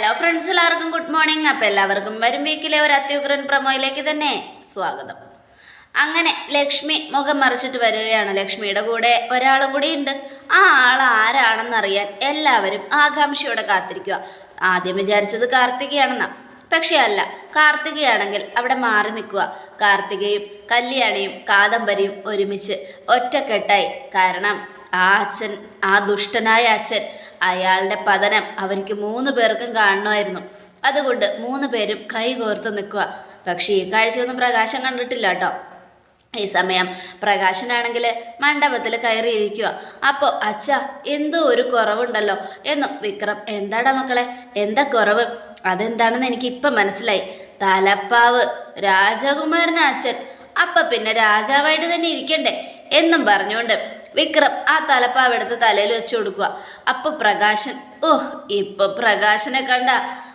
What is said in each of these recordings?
Hello friends എല്ലാവർക്കും good morning അപ്പം എല്ലാവർക്കും വരും വീക്കിലെ ഒരു അത്യുഗ്രൻ പ്രമോയിലേക്ക് തന്നെ സ്വാഗതം. അങ്ങനെ ലക്ഷ്മി മുഖം മറിച്ചിട്ട് വരികയാണ്. ലക്ഷ്മിയുടെ കൂടെ ഒരാളും കൂടി ഉണ്ട്. ആ ആൾ ആരാണെന്നറിയാൻ എല്ലാവരും ആകാംക്ഷയോടെ കാത്തിരിക്കുക ആദ്യം വിചാരിച്ചത് കാർത്തികയാണെന്നാ. പക്ഷേ അല്ല കാർത്തികയാണെങ്കിൽ അവിടെ മാറി നിൽക്കുക കാർത്തികയും കല്യാണിയും കാദംബരിയും ഒരുമിച്ച് ഒറ്റക്കെട്ടായി. കാരണം ആ അച്ഛൻ ആ ദുഷ്ടനായ അച്ഛൻ അയാളുടെ പതനം അവർക്ക് മൂന്ന് പേർക്കും കാണണമായിരുന്നു. അതുകൊണ്ട് മൂന്ന് പേരും കൈകോർത്ത് നിൽക്കുക. പക്ഷേ ഈ കാഴ്ചയൊന്നും പ്രകാശം കണ്ടിട്ടില്ല കേട്ടോ. ഈ സമയം പ്രകാശനാണെങ്കിൽ മണ്ഡപത്തിൽ കയറിയിരിക്കുക. അപ്പോൾ അച്ഛ എന്തോ ഒരു കുറവുണ്ടല്ലോ? എന്നും വിക്രം എന്താടാ മക്കളെ? എന്താ കുറവ്? അതെന്താണെന്ന് എനിക്ക് ഇപ്പം മനസ്സിലായി. തലപ്പാവ് രാജകുമാരൻ അച്ഛൻ. അപ്പം പിന്നെ രാജാവായിട്ട് തന്നെ ഇരിക്കണ്ടേ? എന്നും പറഞ്ഞുകൊണ്ട് വിക്രം ആ തലപ്പാവ് എടുത്ത് തലയിൽ വെച്ച് കൊടുക്കുക. അപ്പോൾ പ്രകാശൻ ഓഹ് ഇപ്പൊ പ്രകാശനെ കണ്ട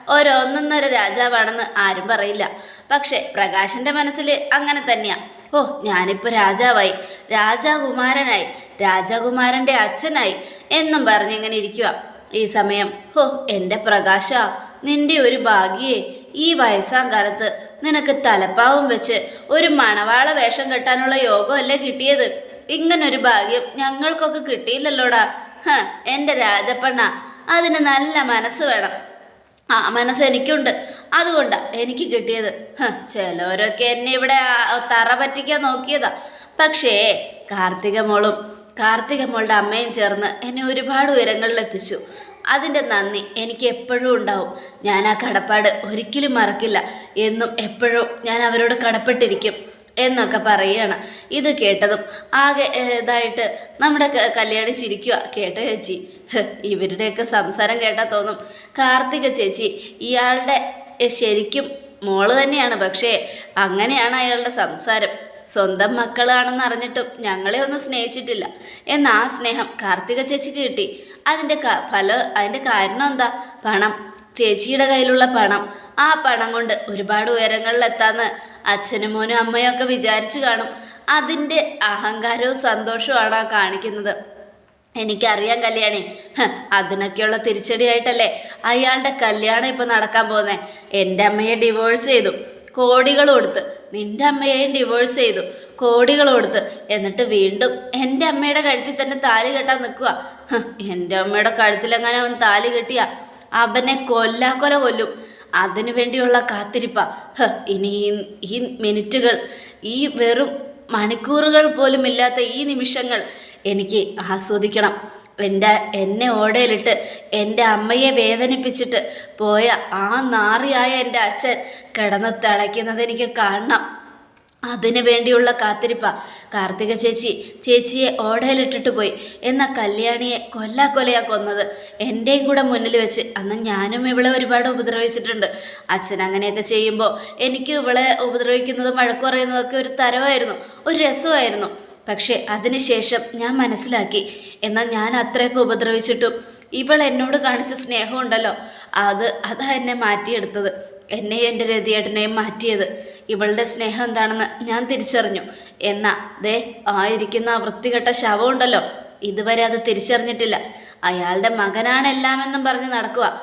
ഒരൊന്നൊന്നര രാജാവാണെന്ന് ആരും പറയില്ല. പക്ഷേ പ്രകാശന്റെ മനസ്സിൽ അങ്ങനെ തന്നെയാ. ഓ ഞാനിപ്പോൾ രാജാവായി. രാജാകുമാരനായി. രാജകുമാരന്റെ അച്ഛനായി എന്നും പറഞ്ഞിങ്ങനെ ഇരിക്കുക ഈ സമയം ഹോ എന്റെ പ്രകാശ നിന്റെ ഒരു ഭാഗ്യേ. ഈ വയസ്സാം കാലത്ത് നിനക്ക് തലപ്പാവും വെച്ച് ഒരു മണവാള വേഷം കെട്ടാനുള്ള യോഗമല്ലേ കിട്ടിയത്? ഇങ്ങനൊരു ഭാഗ്യം ഞങ്ങൾക്കൊക്കെ കിട്ടിയില്ലല്ലോടാ. ഹ എന്റെ രാജപ്പണ്ണ അതിന് നല്ല മനസ്സ് വേണം. ആ മനസ്സ് എനിക്കുണ്ട്. അതുകൊണ്ടാണ് എനിക്ക് കിട്ടിയത്. ചിലവരൊക്കെ എന്നെ ഇവിടെ തറ പറ്റിക്കാൻ നോക്കിയതാ. പക്ഷേ കാർത്തിക മോളും കാർത്തിക മോളുടെ അമ്മയും ചേർന്ന് എന്നെ ഒരുപാട് ഉയരങ്ങളിൽ എത്തിച്ചു അതിന്റെ നന്ദി എനിക്ക് എപ്പോഴും ഉണ്ടാവും. ഞാൻ ആ കടപ്പാട് ഒരിക്കലും മറക്കില്ല. എന്നും എപ്പോഴും ഞാൻ അവരോട് കടപ്പെട്ടിരിക്കും. എന്നൊക്കെ പറയുകയാണ് ഇത് കേട്ടതും ആകെ ഇതായിട്ട് നമ്മുടെ കല്യാണി ചിരിക്കുക കേട്ട ചേച്ചി? ഇവരുടെയൊക്കെ സംസാരം കേട്ടാൽ തോന്നും. കാർത്തിക ചേച്ചി ഇയാളുടെ ശരിക്കും മോൾ തന്നെയാണ്. പക്ഷേ അങ്ങനെയാണ് അയാളുടെ സംസാരം. സ്വന്തം മക്കളാണെന്ന് അറിഞ്ഞിട്ടും ഞങ്ങളെ ഒന്നും സ്നേഹിച്ചിട്ടില്ല. എന്ന ആ സ്നേഹം കാർത്തിക ചേച്ചിക്ക് കിട്ടി. അതിന്റെ ഫലം അതിന്റെ കാരണം എന്താ? പണം. ചേച്ചിയുടെ കയ്യിലുള്ള പണം. ആ പണം കൊണ്ട് ഒരുപാട് ഉയരങ്ങളിലെത്താന്ന് അച്ഛനും മോനും അമ്മയും ഒക്കെ വിചാരിച്ചു കാണും അതിന്റെ അഹങ്കാരവും സന്തോഷവുമാണ് ആ കാണിക്കുന്നത്. എനിക്കറിയാം കല്യാണി. അതിനൊക്കെയുള്ള തിരിച്ചടിയായിട്ടല്ലേ അയാളുടെ കല്യാണം ഇപ്പം നടക്കാൻ പോകുന്നത് എന്റെ അമ്മയെ ഡിവോഴ്സ് ചെയ്തു. കോടികൾ കൊടുത്ത്. നിന്റെ അമ്മയെയും ഡിവോഴ്സ് ചെയ്തു. കോടികൾ കൊടുത്ത്. എന്നിട്ട് വീണ്ടും എന്റെ അമ്മയുടെ കഴുത്തിൽ തന്നെ താലി കെട്ടാൻ നിൽക്കുക. എന്റെ അമ്മയുടെ കഴുത്തിലെങ്ങനെ അവൻ താലി കെട്ടിയാ. അവനെ കൊല്ലാക്കൊല കൊല്ലും. അതിനു വേണ്ടിയുള്ള കാത്തിരിപ്പ. ഇനി ഈ മിനിറ്റുകൾ ഈ വെറും മണിക്കൂറുകൾ പോലും ഇല്ലാത്ത ഈ നിമിഷങ്ങൾ എനിക്ക് ആസ്വദിക്കണം. എന്റെ എന്നെ ഓടയിലിട്ട് എന്റെ അമ്മയെ വേദനിപ്പിച്ചിട്ട് പോയ ആ നാറിയായ എന്റെ അച്ഛൻ കിടന്ന് തിളയ്ക്കുന്നത് എനിക്ക് കാണണം. അതിനു വേണ്ടിയുള്ള കാത്തിരിപ്പ. കാർത്തിക ചേച്ചി ചേച്ചിയെ ഓടയിലിട്ടിട്ട് പോയി. എന്ന കല്യാണിയെ കൊല്ലാ കൊലയാ കൊന്നത്. എന്റെയും കൂടെ മുന്നിൽ വെച്ച് അന്ന് ഞാനും ഇവളെ ഒരുപാട് ഉപദ്രവിച്ചിട്ടുണ്ട്. അച്ഛൻ അങ്ങനെയൊക്കെ ചെയ്യുമ്പോൾ എനിക്ക് ഇവളെ ഉപദ്രവിക്കുന്നതും വഴക്കു പറയുന്നതൊക്കെ ഒരു തരമായിരുന്നു ഒരു രസമായിരുന്നു. പക്ഷേ അതിനുശേഷം ഞാൻ മനസ്സിലാക്കി. എന്നാൽ ഞാൻ അത്രയൊക്കെ ഉപദ്രവിച്ചിട്ടും ഇവൾ എന്നോട് കാണിച്ച സ്നേഹമുണ്ടല്ലോ അത് അതാ എന്നെ മാറ്റിയെടുത്തത്. എന്നെയും എന്റെ രതിയേട്ടനെയും മാറ്റിയത്. ഇവളുടെ സ്നേഹം എന്താണെന്ന് ഞാൻ തിരിച്ചറിഞ്ഞു. എന്നാ ദേ ആയിരിക്കുന്ന ആ വൃത്തികെട്ട ശവമുണ്ടല്ലോ ഇതുവരെ അത് തിരിച്ചറിഞ്ഞിട്ടില്ല. അയാളുടെ മകനാണ് എല്ലാമെന്നും പറഞ്ഞ് നടക്കുക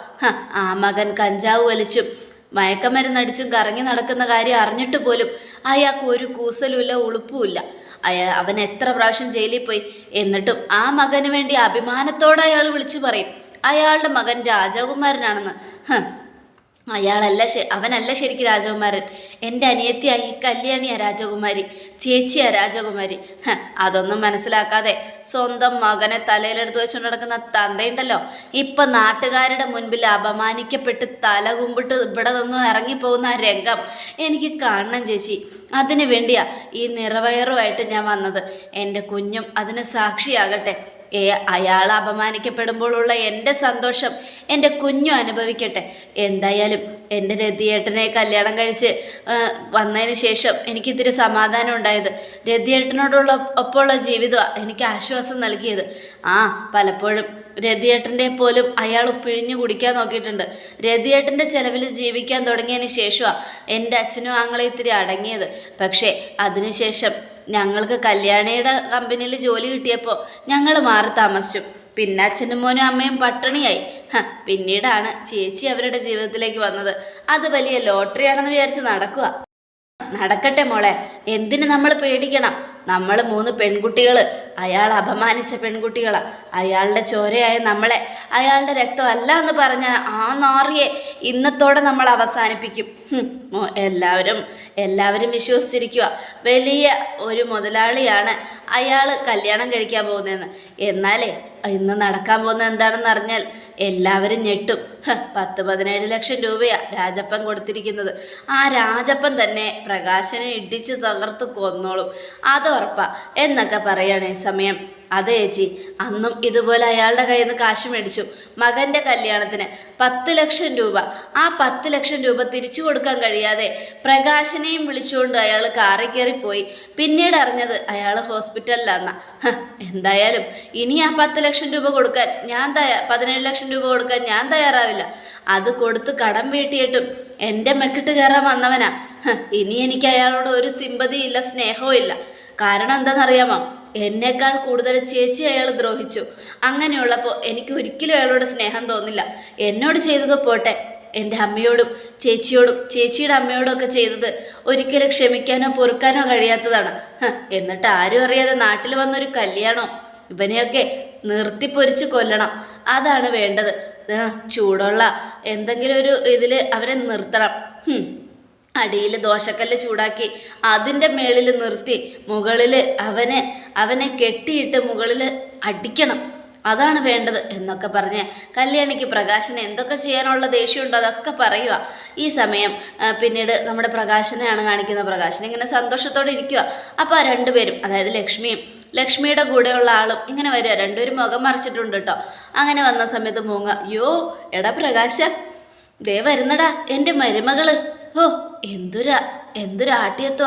ആ മകൻ കഞ്ചാവ് വലിച്ചും മയക്കമരുന്നടിച്ചും കറങ്ങി നടക്കുന്ന കാര്യം അറിഞ്ഞിട്ട് പോലും അയാൾക്ക് ഒരു കൂസലുമില്ല ഉളുപ്പുമില്ല. അയാ അവൻ എത്ര പ്രാവശ്യം ജയിലിൽ പോയി? എന്നിട്ടും ആ മകന് വേണ്ടി അഭിമാനത്തോടെ അയാൾ വിളിച്ചു പറയും. അയാളുടെ മകൻ രാജകുമാരനാണെന്ന്. അയാളല്ല അവനല്ല ശരിക്കും രാജകുമാരൻ. എന്റെ അനിയത്തിയായി കല്യാണിയാ രാജകുമാരി. ചേച്ചിയാ രാജകുമാരി. അതൊന്നും മനസ്സിലാക്കാതെ സ്വന്തം മകനെ തലയിലെടുത്ത് വെച്ചുകൊണ്ട് നടക്കുന്ന തന്തയുണ്ടല്ലോ. ഇപ്പം നാട്ടുകാരുടെ മുൻപിൽ അപമാനിക്കപ്പെട്ട് തല കുമ്പിട്ട് ഇവിടെ നിന്നും ഇറങ്ങിപ്പോകുന്ന ആ രംഗം എനിക്ക് കാണണം ചേച്ചി. അതിനു വേണ്ടിയാ ഈ നിറവയറുമായിട്ട് ഞാൻ വന്നത്. എന്റെ കുഞ്ഞും അതിന് സാക്ഷിയാകട്ടെ. അയാൾ അപമാനിക്കപ്പെടുമ്പോഴുള്ള എന്റെ സന്തോഷം എന്റെ കുഞ്ഞു അനുഭവിക്കട്ടെ. എന്തായാലും എന്റെ രതിയേട്ടനെ കല്യാണം കഴിച്ച് വന്നതിന് ശേഷം എനിക്കിത്തിരി സമാധാനം ഉണ്ടായത്. രതിയേട്ടനോടുള്ള ഒപ്പമുള്ള ജീവിതമാണ് എനിക്ക് ആശ്വാസം നൽകിയത്. ആ പലപ്പോഴും രതിയേട്ടന്റെ പോലും അയാൾ പിഴിഞ്ഞു കുടിക്കാൻ നോക്കിയിട്ടുണ്ട്. രതിയേട്ടന്റെ ചെലവിൽ ജീവിക്കാൻ തുടങ്ങിയതിന് ശേഷമാണ് എന്റെ അച്ഛനും ആങ്ങളെ ഇത്തിരി അടങ്ങിയത്. പക്ഷേ അതിനുശേഷം ഞങ്ങൾക്ക് കല്യാണിയുടെ കമ്പനിയിൽ ജോലി കിട്ടിയപ്പോൾ ഞങ്ങൾ മാറി താമസിച്ചു. പിന്നെ അച്ഛനും മോനും അമ്മയും പട്ടിണിയായി. പിന്നീടാണ് ചേച്ചി അവരുടെ ജീവിതത്തിലേക്ക് വന്നത്. അത് വലിയ ലോട്ടറിയാണെന്ന് വിചാരിച്ച് നടക്കുക നടക്കട്ടെ മോളെ. എന്തിന് നമ്മൾ പേടിക്കണം? നമ്മൾ മൂന്ന് പെൺകുട്ടികൾ അയാൾ അപമാനിച്ച പെൺകുട്ടികളാ. അയാളുടെ ചോരയായ നമ്മളെ. അയാളുടെ രക്തമല്ല എന്ന് പറഞ്ഞ ആ നാറിയെ ഇന്നത്തോടെ നമ്മൾ അവസാനിപ്പിക്കും. എല്ലാവരും എല്ലാവരും വിശ്വസിച്ചിരിക്കുക വലിയ ഒരു മുതലാളിയാണ് അയാൾ കല്യാണം കഴിക്കാൻ പോകുന്നതെന്ന്. എന്നാലേ ഇന്ന് നടക്കാൻ പോകുന്നത് എന്താണെന്ന് അറിഞ്ഞാൽ എല്ലാവരും ഞെട്ടും. പത്ത് പതിനേഴ് ലക്ഷം രൂപയാ രാജപ്പൻ കൊടുത്തിരിക്കുന്നത്. ആ രാജപ്പൻ തന്നെ പ്രകാശനെ ഇടിച്ച് തകർത്ത് കൊന്നോളും. അതോർപ്പ എന്നൊക്കെ പറയണേ സമയം. അതെ ചേച്ചി. അന്നും ഇതുപോലെ അയാളുടെ കയ്യിൽ നിന്ന് കാശ് മേടിച്ചു. മകന്റെ കല്യാണത്തിന് പത്ത് ലക്ഷം രൂപ. ആ പത്ത് ലക്ഷം രൂപ തിരിച്ചു കൊടുക്കാൻ കഴിയാതെ പ്രകാശനെയും വിളിച്ചുകൊണ്ട് അയാൾ കാറി കയറിപ്പോയി. പിന്നീട് അറിഞ്ഞത് അയാൾ ഹോസ്പിറ്റലിലാന്ന. എന്തായാലും ഇനി ആ പത്ത് ലക്ഷം രൂപ കൊടുക്കാൻ ഞാൻ തയ്യാ പതിനേഴ് ലക്ഷം രൂപ കൊടുക്കാൻ ഞാൻ തയ്യാറാവില്ല. അത് കൊടുത്ത് കടം വീട്ടിയിട്ടും എന്റെ മെക്കിട്ട് കയറാൻ വന്നവനാ. ഇനി എനിക്ക് അയാളോട് ഒരു സിമ്പതിയില്ല സ്നേഹവും ഇല്ല കാരണം എന്താണെന്നറിയാമോ? എന്നേക്കാൾ കൂടുതൽ ചേച്ചി അയാൾ ദ്രോഹിച്ചു. അങ്ങനെയുള്ളപ്പോൾ എനിക്ക് ഒരിക്കലും അയാളോട് സ്നേഹം തോന്നില്ല. എന്നോട് ചെയ്തത് പോട്ടെ. എന്റെ അമ്മയോടും ചേച്ചിയോടും ചേച്ചിയുടെ അമ്മയോടും ഒക്കെ ചെയ്തത് ഒരിക്കലും ക്ഷമിക്കാനോ പൊറുക്കാനോ കഴിയാത്തതാണ്. എന്നിട്ട് ആരും അറിയാതെ നാട്ടിൽ വന്നൊരു കല്യാണം? ഇവനെയൊക്കെ നിർത്തിപ്പൊരിച്ച് കൊല്ലണം. അതാണ് വേണ്ടത്. ചൂടുള്ള എന്തെങ്കിലും ഒരു ഇതിൽ അവരെ നിർത്തണം. അടിയിൽ ദോശക്കല്ല് ചൂടാക്കി അതിന്റെ മേളിൽ നിർത്തി മുകളിൽ അവനെ അവനെ കെട്ടിയിട്ട് മുകളിൽ അടിക്കണം. അതാണ് വേണ്ടത് എന്നൊക്കെ പറഞ്ഞ് കല്യാണിക്ക് പ്രകാശന് എന്തൊക്കെ ചെയ്യാനുള്ള ദേഷ്യമുണ്ടോ അതൊക്കെ പറയുക ഈ സമയം പിന്നീട് നമ്മുടെ പ്രകാശനെയാണ് കാണിക്കുന്നത്. പ്രകാശൻ ഇങ്ങനെ സന്തോഷത്തോടെ ഇരിക്കുക അപ്പോൾ ആ രണ്ടുപേരും അതായത് ലക്ഷ്മിയും ലക്ഷ്മിയുടെ കൂടെയുള്ള ആളും ഇങ്ങനെ വരിക. രണ്ടുപേരും മുഖം മറിച്ചിട്ടുണ്ട് കേട്ടോ അങ്ങനെ വന്ന സമയത്ത് മൂങ്ങ യോ എടാ പ്രകാശ ദേ വരുന്നടാ എന്റെ മരുമകൾ. ഓ എന്തൊരു എന്തൊരു ആട്ടിയത്വ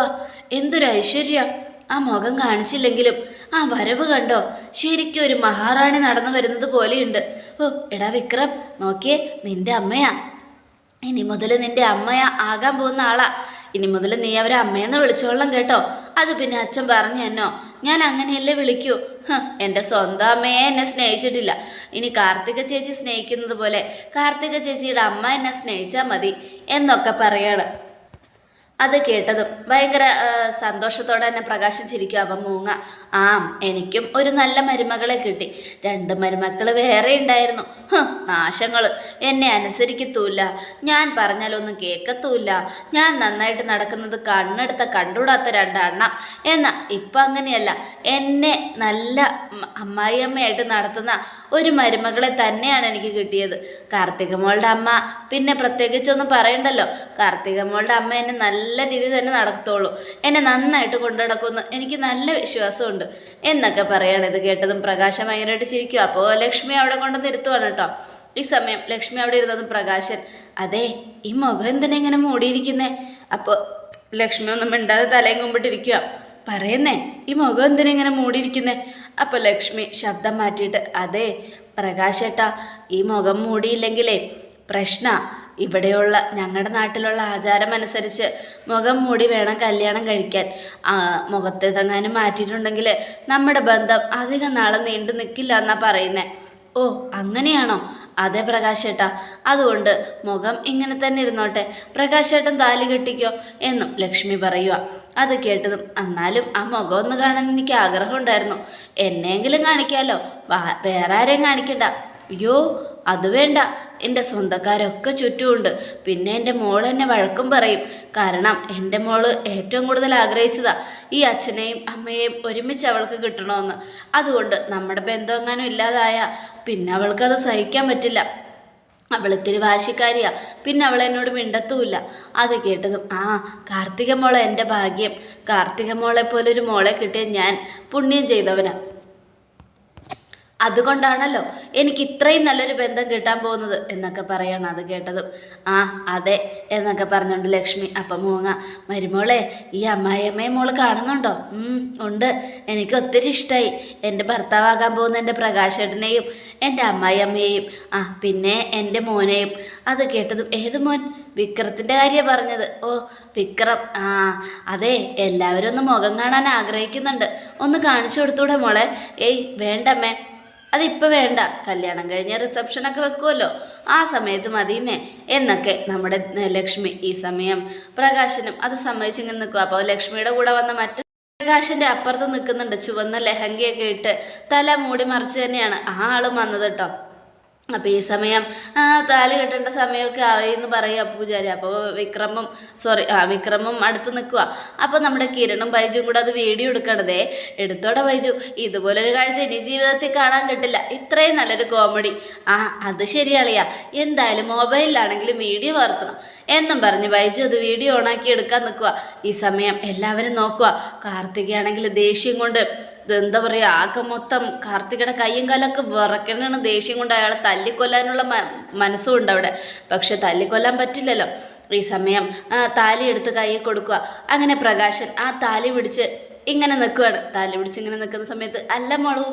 എന്തൊരു ഐശ്വര്യ. ആ മുഖം കാണിച്ചില്ലെങ്കിലും ആ വരവ് കണ്ടോ? ശരിക്കും ഒരു മഹാറാണി നടന്നു വരുന്നത് പോലെയുണ്ട്. ഓ എടാ വിക്രം നോക്കിയേ നിന്റെ അമ്മയാ. ഇനി മുതൽ നിന്റെ അമ്മയാ ആകാൻ പോകുന്ന ആളാ. ഇനി മുതൽ നീ അവരെ അമ്മയെന്ന് വിളിച്ചോളാം കേട്ടോ. അത് പിന്നെ അച്ഛൻ പറഞ്ഞു എന്നോ? ഞാൻ അങ്ങനെയല്ലേ വിളിക്കൂ? എന്റെ സ്വന്തം അമ്മയെ എന്നെ സ്നേഹിച്ചിട്ടില്ല. ഇനി കാർത്തിക ചേച്ചി സ്നേഹിക്കുന്നത് പോലെ കാർത്തിക ചേച്ചിയുടെ അമ്മ എന്നെ സ്നേഹിച്ചാൽ മതി എന്നൊക്കെ പറയാണ്. അത് കേട്ടതും ഭയങ്കര സന്തോഷത്തോടെ തന്നെ പ്രകാശിച്ചിരിക്കും അപ്പം മൂങ്ങ ആ എനിക്കും ഒരു നല്ല മരുമകളെ കിട്ടി. രണ്ട് മരുമക്കൾ വേറെ ഉണ്ടായിരുന്നു. നാശങ്ങൾ എന്നെ അനുസരിക്കത്തൂല്ല. ഞാൻ പറഞ്ഞാലൊന്നും കേൾക്കത്തൂല്ല ഞാൻ നന്നായിട്ട് നടക്കുന്നത് കണ്ണെടുത്ത കണ്ടുകൂടാത്ത രണ്ടെണ്ണം. എന്നാൽ ഇപ്പം അങ്ങനെയല്ല. എന്നെ നല്ല അമ്മായിയമ്മയായിട്ട് നടത്തുന്ന ഒരു മരുമകളെ തന്നെയാണ് എനിക്ക് കിട്ടിയത്. കാർത്തിക മോളുടെ അമ്മ. പിന്നെ പ്രത്യേകിച്ചൊന്നും പറയണ്ടല്ലോ. കാർത്തിക മോളുടെ അമ്മ എന്നെ നല്ല രീതിയിൽ തന്നെ നടക്കത്തുള്ളൂ. എന്നെ നന്നായിട്ട് കൊണ്ടു നടക്കുമെന്ന് എനിക്ക് നല്ല വിശ്വാസമുണ്ട്. എന്നൊക്കെ പറയാണ് ഇത് കേട്ടതും പ്രകാശം ഭയങ്കരമായിട്ട് ചിരിക്കും. അപ്പോൾ ലക്ഷ്മി അവിടെ കൊണ്ട് നിർത്തുവാണ് കേട്ടോ. ഈ സമയം ലക്ഷ്മി അവിടെ ഇരുന്നതും പ്രകാശൻ അതെ ഈ മുഖം എന്തിനാ ഇങ്ങനെ മൂടിയിരിക്കുന്നേ? അപ്പോൾ ലക്ഷ്മി ഒന്നും മിണ്ടാതെ തലയും കുമ്പിട്ടിരിക്കുക പറയുന്നേ ഈ മുഖം എന്തിനാ ഇങ്ങനെ മൂടിയിരിക്കുന്നേ? അപ്പോൾ ലക്ഷ്മി ശബ്ദം മാറ്റിയിട്ട് അതെ പ്രകാശേട്ടാ ഈ മുഖം മൂടിയില്ലെങ്കിലേ പ്രശ്ന. ഇവിടെയുള്ള ഞങ്ങളുടെ നാട്ടിലുള്ള ആചാരം അനുസരിച്ച് മുഖം മൂടി വേണം കല്യാണം കഴിക്കാൻ. മുഖത്തെതങ്ങാനും മുഖത്തേതെങ്ങാനും മാറ്റിയിട്ടുണ്ടെങ്കിൽ നമ്മുടെ ബന്ധം അധികം നാളെ നീണ്ടു നിൽക്കില്ല എന്നാ പറയുന്നത് ഓ അങ്ങനെയാണോ? അതെ പ്രകാശേട്ടാ. അതുകൊണ്ട് മുഖം ഇങ്ങനെ തന്നെ ഇരുന്നോട്ടെ. പ്രകാശേട്ടൻ താലി കെട്ടിക്കോ എന്നും ലക്ഷ്മി പറയുക അത് കേട്ടതും എന്നാലും ആ മുഖം ഒന്ന് കാണാൻ എനിക്ക് ആഗ്രഹമുണ്ടായിരുന്നു എന്നെങ്കിലും കാണിക്കാമല്ലോ വേറെ ആരെയും കാണിക്കണ്ട. അയ്യോ അത് വേണ്ട. എന്റെ സ്വന്തക്കാരൊക്കെ ചുറ്റുമുണ്ട്. പിന്നെ എന്റെ മോൾ എന്നെ വഴക്കും പറയും. കാരണം എന്റെ മോൾ ഏറ്റവും കൂടുതൽ ആഗ്രഹിച്ചതാ ഈ അച്ഛനെയും അമ്മയെയും ഒരുമിച്ച് അവൾക്ക് കിട്ടണമെന്ന്. അതുകൊണ്ട് നമ്മുടെ ബന്ധം എങ്ങാനും ഇല്ലാതായ പിന്നെ അവൾക്കത് സഹിക്കാൻ പറ്റില്ല. അവളിത്തിരി വാശിക്കാരിയാ. പിന്നെ അവൾ എന്നോട് മിണ്ടത്തുമില്ല. അത് കേട്ടതും ആ കാർത്തിക മോളെ എന്റെ ഭാഗ്യം. കാർത്തിക മോളെ പോലെ ഒരു മോളെ കിട്ടിയ ഞാൻ പുണ്യം ചെയ്തവനാ. അതുകൊണ്ടാണല്ലോ എനിക്ക് ഇത്രയും നല്ലൊരു ബന്ധം കിട്ടാൻ പോകുന്നത് എന്നൊക്കെ പറയണം അത് കേട്ടതും. ആ അതെ എന്നൊക്കെ പറഞ്ഞുകൊണ്ട് ലക്ഷ്മി അപ്പം മൂങ്ങ മരുമോളെ ഈ അമ്മായിയമ്മയെ മോൾ കാണുന്നുണ്ടോ? ഉണ്ട്. എനിക്ക് ഒത്തിരി ഇഷ്ടമായി എന്റെ ഭർത്താവാകാൻ പോകുന്ന എന്റെ പ്രകാശേട്ടനെയും എന്റെ അമ്മായിയമ്മയെയും ആ പിന്നെ എന്റെ മോനെയും. അത് കേട്ടതും ഏത് മോൻ? വിക്രത്തിന്റെ കാര്യമാണ് പറഞ്ഞത്. ഓ വിക്രം. ആ അതെ എല്ലാവരും ഒന്ന് മുഖം കാണാൻ ആഗ്രഹിക്കുന്നുണ്ട്. ഒന്ന് കാണിച്ചു കൊടുത്തൂടെ മോളെ? ഏയ് വേണ്ടമ്മേ. അതിപ്പോൾ വേണ്ട. കല്യാണം കഴിഞ്ഞ റിസപ്ഷനൊക്കെ വെക്കുമല്ലോ ആ സമയത്ത് മതിയെന്നേ എന്നൊക്കെ നമ്മുടെ ലക്ഷ്മി ഈ സമയം പ്രകാശനും അത് സമ്മതിച്ചിങ്ങനെ നിൽക്കും. അപ്പോൾ ലക്ഷ്മിയുടെ കൂടെ വന്ന മറ്റ് പ്രകാശന്റെ അപ്പുറത്ത് നിൽക്കുന്നുണ്ട്. ചുവന്ന ലെഹങ്കയൊക്കെ ഇട്ട് തല മൂടി മറിച്ച് തന്നെയാണ് ആ ആളും വന്നത് കേട്ടോ. അപ്പോൾ ഈ സമയം താൽ കെട്ടേണ്ട സമയമൊക്കെ ആയി എന്ന് പറയുക പൂജാരി. അപ്പോൾ വിക്രമം സോറി ആ വിക്രമം അടുത്ത് നിൽക്കുക അപ്പോൾ നമ്മുടെ കിരണും ബൈജുവും കൂടെ അത് വീഡിയോ എടുക്കണതേ. എടുത്തോടെ ബൈജു ഇതുപോലൊരു കാഴ്ച ഇനി ജീവിതത്തിൽ കാണാൻ കിട്ടില്ല. ഇത്രയും നല്ലൊരു കോമഡി ആ അത് ശരിയാളിയാ. എന്തായാലും മൊബൈലിലാണെങ്കിലും വീഡിയോ വർത്തണം എന്നും പറഞ്ഞ് ബൈജു അത് വീഡിയോ ഓണാക്കി എടുക്കാൻ നിൽക്കുക ഈ സമയം എല്ലാവരും നോക്കുക കാർത്തികയാണെങ്കിൽ ദേഷ്യം കൊണ്ട് എന്താ പറയുക ആകെ മൊത്തം കാർത്തികയുടെ കയ്യും കാലൊക്കെ വിറക്കണാണ് ദേഷ്യം കൊണ്ട് അയാളെ തല്ലിക്കൊല്ലാനുള്ള മനസ്സും ഉണ്ട് അവിടെ. പക്ഷെ തല്ലിക്കൊല്ലാൻ പറ്റില്ലല്ലോ. ഈ സമയം താലി എടുത്ത് കൈ കൊടുക്കുക. അങ്ങനെ പ്രകാശൻ ആ താലി പിടിച്ച് ഇങ്ങനെ നിൽക്കുകയാണ് താലി പിടിച്ച് ഇങ്ങനെ നിൽക്കുന്ന സമയത്ത് അല്ല മോളൂ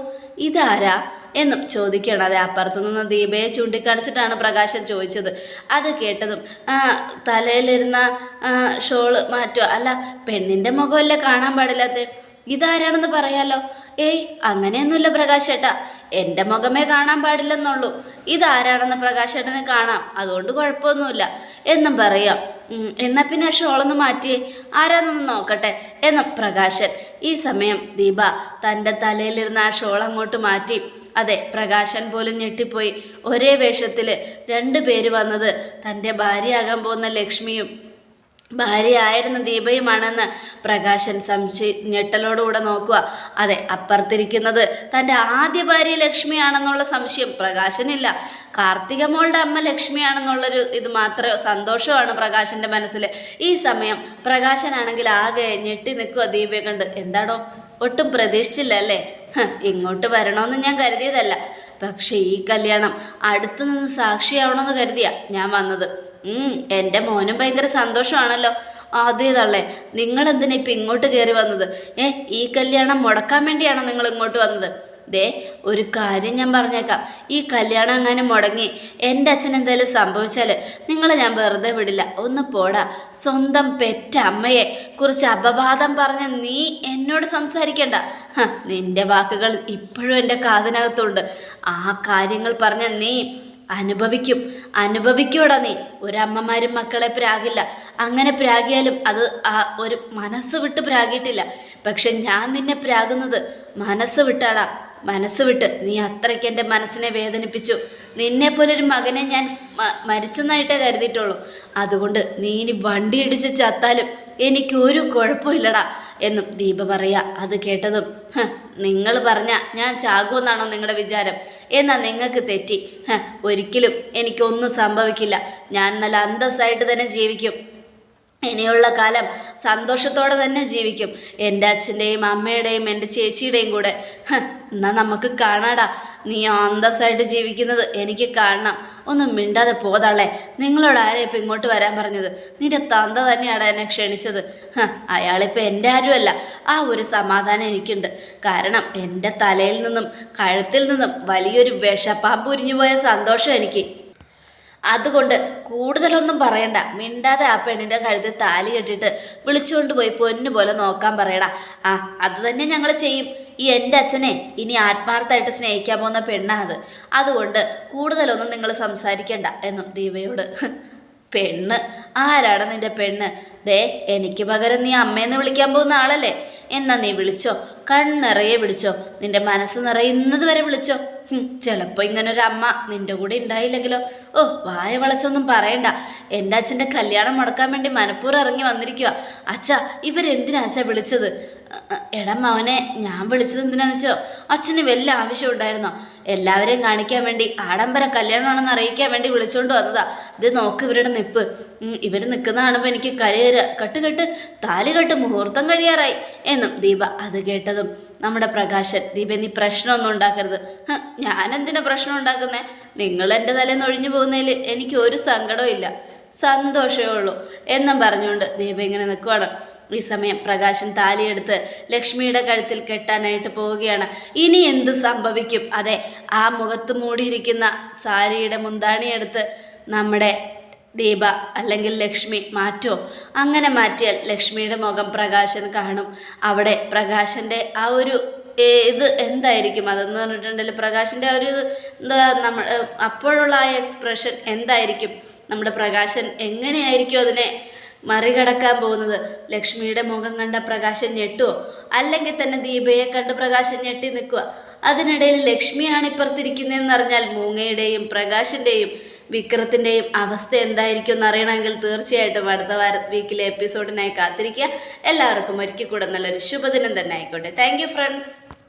ഇതാരാ? എന്നും ചോദിക്കുകയാണ്. അതെ അപ്പുറത്ത് നിന്ന് ദീപയെ ചൂണ്ടിക്കാണിച്ചിട്ടാണ് പ്രകാശൻ ചോദിച്ചത്. അത് കേട്ടതും തലയിലിരുന്ന ഷോൾ മാറ്റുക. അല്ല പെണ്ണിന്റെ മുഖമല്ലേ കാണാൻ പാടില്ലാത്ത ഇതാരാണെന്ന് പറയാലോ? ഏയ് അങ്ങനെയൊന്നുമില്ല പ്രകാശേട്ടാ. എന്റെ മുഖമേ കാണാൻ പാടില്ലെന്നുള്ളൂ. ഇതാരാണെന്ന് പ്രകാശേട്ടന് കാണാം. അതുകൊണ്ട് കുഴപ്പമൊന്നുമില്ല. എന്നും പറയാം. എന്നാൽ എന്നാ പിന്നെ ഷോളൊന്ന് മാറ്റി ആരാന്നൊന്ന് നോക്കട്ടെ. എന്ന് പ്രകാശൻ. ഈ സമയം ദീപ തന്റെ തലയിലിരുന്ന ആ ഷോൾ അങ്ങോട്ട് മാറ്റി. അതെ പ്രകാശൻ പോലും ഞെട്ടിപ്പോയി. ഒരേ വേഷത്തിൽ രണ്ട് പേര് വന്നത് തന്റെ ഭാര്യയാകാൻ പോകുന്ന ലക്ഷ്മിയും ഭാര്യയായിരുന്ന ദീപയുമാണെന്ന് പ്രകാശൻ സംശയ ഞെട്ടലോടുകൂടെ നോക്കുക. അതെ അപ്പുറത്തിരിക്കുന്നത് തന്റെ ആദ്യ ഭാര്യ ലക്ഷ്മിയാണെന്നുള്ള സംശയം പ്രകാശനില്ല. കാർത്തിക മോളുടെ അമ്മ ലക്ഷ്മിയാണെന്നുള്ളൊരു ഇത് മാത്രമേ സന്തോഷമാണ് പ്രകാശന്റെ മനസ്സിൽ ഈ സമയം പ്രകാശനാണെങ്കിൽ ആകെ ഞെട്ടി നിൽക്കുക ദീപയെ കണ്ട്. എന്താടോ ഒട്ടും പ്രതീക്ഷിച്ചില്ല അല്ലേ? ഇങ്ങോട്ട് വരണമെന്ന് ഞാൻ കരുതിയതല്ല. പക്ഷേ ഈ കല്യാണം അടുത്തു നിന്ന് സാക്ഷിയാവണമെന്ന് കരുതിയാ ഞാൻ വന്നത്. എന്റെ മോനും ഭയങ്കര സന്തോഷമാണല്ലോ. അതേ തള്ളേ നിങ്ങൾ എന്തിനാ ഇപ്പം ഇങ്ങോട്ട് കയറി വന്നത്? ഏ ഈ കല്യാണം മുടക്കാൻ വേണ്ടിയാണോ നിങ്ങൾ ഇങ്ങോട്ട് വന്നത്? ദേ ഒരു കാര്യം ഞാൻ പറഞ്ഞേക്കാം. ഈ കല്യാണം അങ്ങനെ മുടങ്ങി എന്റെ അച്ഛൻ എന്തായാലും സംഭവിച്ചാൽ നിങ്ങളെ ഞാൻ വെറുതെ വിടില്ല. ഒന്ന് പോടാ. സ്വന്തം പെറ്റ അമ്മയെ കുറിച്ച് അപവാദം പറഞ്ഞ നീ എന്നോട് സംസാരിക്കണ്ട. നിന്റെ വാക്കുകൾ ഇപ്പോഴും എന്റെ കാതിനകത്തുണ്ട്. ആ കാര്യങ്ങൾ പറഞ്ഞ നീ അനുഭവിക്കും. അനുഭവിക്കൂടാ നീ. ഒരമ്മമാരും മക്കളെ പ്രാഗില്ല. അങ്ങനെ പ്രാഗിയാലും അത് ഒരു മനസ്സ് വിട്ട് പ്രാഗിയിട്ടില്ല. പക്ഷെ ഞാൻ നിന്നെ പ്രാകുന്നത് മനസ്സ് വിട്ടാടാ. മനസ്സ് വിട്ട് നീ അത്രയ്ക്ക് എന്റെ മനസ്സിനെ വേദനിപ്പിച്ചു. നിന്നെ പോലൊരു മകനെ ഞാൻ മരിച്ചെന്നായിട്ടേ കരുതിയിട്ടുള്ളൂ. അതുകൊണ്ട് നീ ഇനി വണ്ടി ഇടിച്ച് ചത്താലും എനിക്കൊരു കുഴപ്പമില്ലടാ എന്നും ദീപ പറയുക. അത് കേട്ടതും നിങ്ങൾ പറഞ്ഞ ഞാൻ ചാകുമെന്നാണോ നിങ്ങളുടെ വിചാരം? എന്നാൽ നിങ്ങൾക്ക് തെറ്റി. ഒരിക്കലും എനിക്കൊന്നും സംഭവിക്കില്ല. ഞാൻ നല്ല അന്തസ്സായിട്ട് തന്നെ ജീവിക്കും. ഇനിയുള്ള കാലം സന്തോഷത്തോടെ തന്നെ ജീവിക്കും. എന്റെ അച്ഛന്റെയും അമ്മയുടെയും എന്റെ ചേച്ചിയുടെയും കൂടെ. എന്നാൽ നമുക്ക് കാണാടാ. നീ അന്തസ്സായിട്ട് ജീവിക്കുന്നത് എനിക്ക് കാണണം. ഒന്നും മിണ്ടാതെ പോതാളെ നിങ്ങളോട് ആരെയും ഇപ്പം ഇങ്ങോട്ട് വരാൻ പറഞ്ഞത്? നിന്റെ തന്ത തന്നെയാണ് എന്നെ ക്ഷണിച്ചത്. അയാളിപ്പോൾ എന്റെ ആരുമല്ല. ആ ഒരു സമാധാനം എനിക്കുണ്ട്. കാരണം എന്റെ തലയിൽ നിന്നും കഴുത്തിൽ നിന്നും വലിയൊരു വിഷപ്പാമ്പ് ഉരിഞ്ഞു പോയ സന്തോഷം എനിക്ക്. അതുകൊണ്ട് കൂടുതലൊന്നും പറയണ്ട. മിണ്ടാതെ ആ പെണ്ണിന്റെ കഴുത്തിൽ താലി കെട്ടിട്ട് വിളിച്ചുകൊണ്ട് പോയി പൊന്നു പോലെ നോക്കാൻ പറയടാ. ആ അത് തന്നെ ഞങ്ങൾ ചെയ്യും. ഈ എന്റെ അച്ഛനെ ഇനി ആത്മാർത്ഥമായിട്ട് സ്നേഹിക്കാൻ പോകുന്ന പെണ്ണാ അത് അതുകൊണ്ട് കൂടുതലൊന്നും നിങ്ങൾ സംസാരിക്കണ്ട എന്നും ദീപയോട് പെണ്ണ്? ആരാണ് നിന്റെ പെണ്ണ്? ദേ എനിക്ക് പകരം നീ അമ്മയെന്ന് വിളിക്കാൻ പോകുന്ന ആളല്ലേ? എന്നാ നീ വിളിച്ചോ. കണ്ണിറയെ വിളിച്ചോ. നിന്റെ മനസ്സ് നിറയുന്നത് വരെ വിളിച്ചോ. ചിലപ്പോൾ ഇങ്ങനെ ഒരു അമ്മ നിന്റെ കൂടെ ഉണ്ടായില്ലെങ്കിലോ ഓ വായ വളച്ചൊന്നും പറയണ്ട. എന്റെ അച്ഛന്റെ കല്യാണം മുടക്കാൻ വേണ്ടി മനഃപൂർവം ഇറങ്ങി വന്നിരിക്കുക അച്ഛാ ഇവരെന്തിനാ അച്ഛാ വിളിച്ചത്? എടാ മവനെ ഞാൻ വിളിച്ചത് എന്തിനാന്ന് വെച്ചോ? അച്ഛന് വല്ല ആവശ്യം ഉണ്ടായിരുന്നോ? എല്ലാവരെയും കാണിക്കാൻ വേണ്ടി ആഡംബര കല്യാണമാണെന്ന് അറിയിക്കാൻ വേണ്ടി വിളിച്ചുകൊണ്ട് വന്നതാ. ഇത് നോക്ക് ഇവരുടെ നിപ്പ്. ഇവർ നിൽക്കുന്ന കാണുമ്പോൾ എനിക്ക് കരയേറുക കെട്ട് കെട്ട് താലി കെട്ട് മുഹൂർത്തം കഴിയാറായി. എന്നും ദീപ അത് കേട്ടതും നമ്മുടെ പ്രകാശൻ ദീപ നീ പ്രശ്നമൊന്നും ഉണ്ടാക്കരുത്. ഞാനെന്തിനാ പ്രശ്നം ഉണ്ടാക്കുന്നേ? നിങ്ങൾ എന്റെ തലേന്ന് ഒഴിഞ്ഞു പോകുന്നതിൽ എനിക്ക് ഒരു സങ്കടവും ഇല്ല. സന്തോഷമേ ഉള്ളൂ എന്നും പറഞ്ഞുകൊണ്ട് ദീപ ഇങ്ങനെ നിൽക്കുവാണ്. ഈ സമയം പ്രകാശൻ താലിയെടുത്ത് ലക്ഷ്മിയുടെ കഴുത്തിൽ കെട്ടാനായിട്ട് പോവുകയാണ്. ഇനി എന്ത് സംഭവിക്കും? അതെ ആ മുഖത്ത് മൂടിയിരിക്കുന്ന സാരിയുടെ മുന്താണിയെടുത്ത് നമ്മുടെ ദീപ അല്ലെങ്കിൽ ലക്ഷ്മി മാറ്റോ? അങ്ങനെ മാറ്റിയാൽ ലക്ഷ്മിയുടെ മുഖം പ്രകാശൻ കാണും. അവിടെ പ്രകാശന്റെ ആ ഒരു ഇത് എന്തായിരിക്കും? അതെന്ന് പറഞ്ഞിട്ടുണ്ടെങ്കിൽ പ്രകാശിന്റെ ആ ഒരു എന്താ നമ്മൾ അപ്പോഴുള്ള ആ എക്സ്പ്രഷൻ എന്തായിരിക്കും? നമ്മുടെ പ്രകാശൻ എങ്ങനെയായിരിക്കും അതിനെ മറികടക്കാൻ പോകുന്നത്? ലക്ഷ്മിയുടെ മുഖം കണ്ട പ്രകാശൻ ഞെട്ടുവോ? അല്ലെങ്കിൽ തന്നെ ദീപയെ കണ്ട് പ്രകാശൻ ഞെട്ടി നിൽക്കുക അതിനിടയിൽ ലക്ഷ്മിയാണ് ഇപ്പുറത്തിരിക്കുന്നതെന്ന് അറിഞ്ഞാൽ മൂങ്ങയുടെയും പ്രകാശിന്റെയും വിക്രത്തിന്റെയും അവസ്ഥ എന്തായിരിക്കും എന്ന് അറിയണമെങ്കിൽ തീർച്ചയായിട്ടും അടുത്ത വാര വീക്കിലെ എപ്പിസോഡിനായി കാത്തിരിക്കുക. എല്ലാവർക്കും ഒരിക്കൽ കൂടെ നല്ലൊരു ശുഭദിനം തന്നെ ആയിക്കോട്ടെ. Thank friends